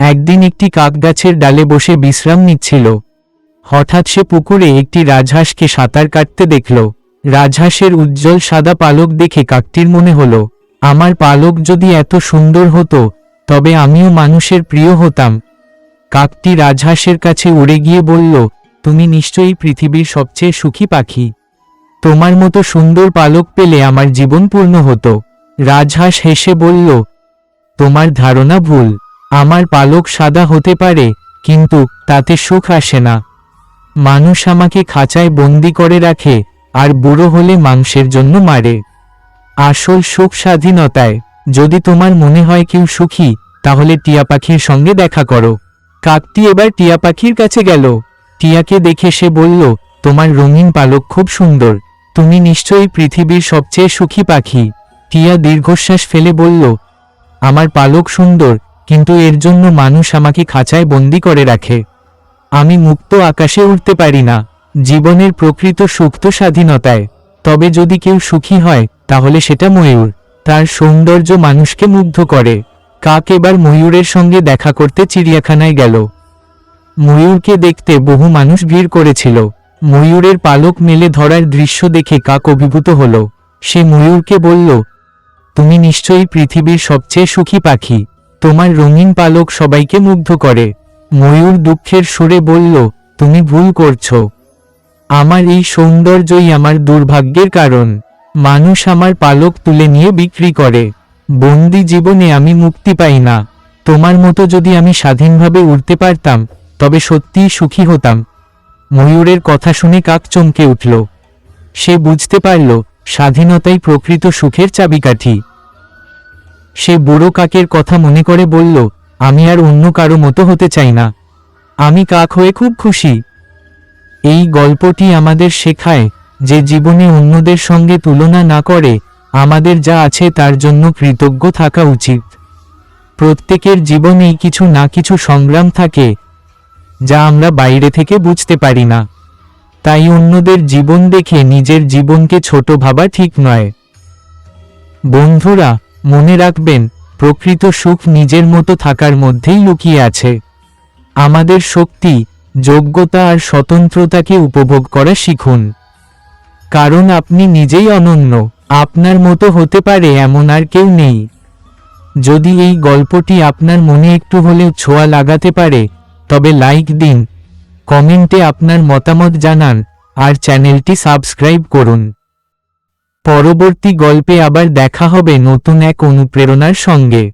একদিন একটি কাক গাছের ডালে বসে বিশ্রাম নিচ্ছিল। হঠাৎ সে পুকুরে একটি রাজহাঁসকে সাঁতার কাটতে দেখল। রাজহাঁসের উজ্জ্বল সাদা পালক দেখে কাকটির মনে হল, আমার পালক যদি এত সুন্দর হতো, তবে আমিও মানুষের প্রিয় হতাম। কাকটি রাজহাঁসের কাছে উড়ে গিয়ে বলল, তুমি নিশ্চয়ই পৃথিবীর সবচেয়ে সুখী পাখি। তোমার মতো সুন্দর পালক পেলে আমার জীবন পূর্ণ হতো। রাজহাঁস হেসে বলল, তোমার ধারণা ভুল। আমার পালক সাদা হতে পারে, কিন্তু তাতে সুখ আসে না। মানুষ আমাকে খাঁচায় বন্দি করে রাখে, আর বুড়ো হলে মাংসের জন্য মারে। আসল সুখ স্বাধীনতায়, যদি তোমার মনে হয় কেউ সুখী, তাহলে টিয়া পাখির সঙ্গে দেখা করো। কাকটি এবার টিয়া পাখির কাছে গেল। টিয়াকে দেখে সে বলল, তোমার রঙিন পালক খুব সুন্দর। তুমি নিশ্চয়ই পৃথিবীর সবচেয়ে সুখী পাখি। টিয়া দীর্ঘশ্বাস ফেলে বলল, আমার পালক সুন্দর কিন্তু এর জন্য মানুষ আমাকে খাঁচায় বন্দি করে রাখে। আমি মুক্ত আকাশে উঠতে পারি না, জীবনের প্রকৃত সুখ তো স্বাধীনতায়। তবে যদি কেউ সুখী হয়, তাহলে সেটা ময়ূর, তার সৌন্দর্য মানুষকে মুগ্ধ করে। কাক এবার ময়ূরের সঙ্গে দেখা করতে চিড়িয়াখানায় গেল। ময়ূরকে দেখতে বহু মানুষ ভিড় করেছিল। ময়ূরের পালক মেলে ধরার দৃশ্য দেখে কাক অভিভূত হল। সে ময়ূরকে বলল, তুমি নিশ্চয়ই পৃথিবীর সবচেয়ে সুখী পাখি। তোমার রঙিন পালক সবাইকে মুগ্ধ করে। ময়ূর দুঃখের সুরে বলল, তুমি ভুল করছ। আমার এই সৌন্দর্যই আমার দুর্ভাগ্যের কারণ। মানুষ আমার পালক তুলে নিয়ে বিক্রি করে। বন্দি জীবনে আমি মুক্তি পাই না। তোমার মতো যদি আমি স্বাধীনভাবে উড়তে পারতাম, তবে সত্যিই সুখী হতাম। ময়ূরের কথা শুনে কাক চমকে উঠল। সে বুঝতে পারল, স্বাধীনতাই প্রকৃত সুখের চাবিকাঠি। সে বুড়ো কাকের কথা মনে করে বলল, আমি আর অন্য কারও মতো হতে চাই না। আমি কাক হয়ে খুব খুশি। এই গল্পটি আমাদের শেখায় যে জীবনে অন্যদের সঙ্গে তুলনা না করে আমাদের যা আছে তার জন্য কৃতজ্ঞ থাকা উচিত। প্রত্যেকের জীবনেই কিছু না কিছু সংগ্রাম থাকে, যা আমরা বাইরে থেকে বুঝতে পারি না। তাই অন্যদের জীবন দেখে নিজের জীবনকে ছোট ভাবা ঠিক নয়। বন্ধুরা মনে রাখবেন, প্রকৃত সুখ নিজের মতো থাকার মধ্যেই লুকিয়ে আছে। আমাদের শক্তি, যোগ্যতা আর স্বতন্ত্রতাকে উপভোগ করা শিখুন। কারণ আপনি নিজেই অনন্য, আপনার মতো হতে পারে এমন আর কেউ নেই। যদি এই গল্পটি আপনার মনে একটু হলেও ছোঁয়া লাগাতে পারে, তবে লাইক দিন, কমেন্টে আপনার মতামত জানান, আর চ্যানেলটি সাবস্ক্রাইব করুন। পরবর্তী গল্পে আবার দেখা হবে নতুন এক অনুপ্রেরণার সঙ্গে।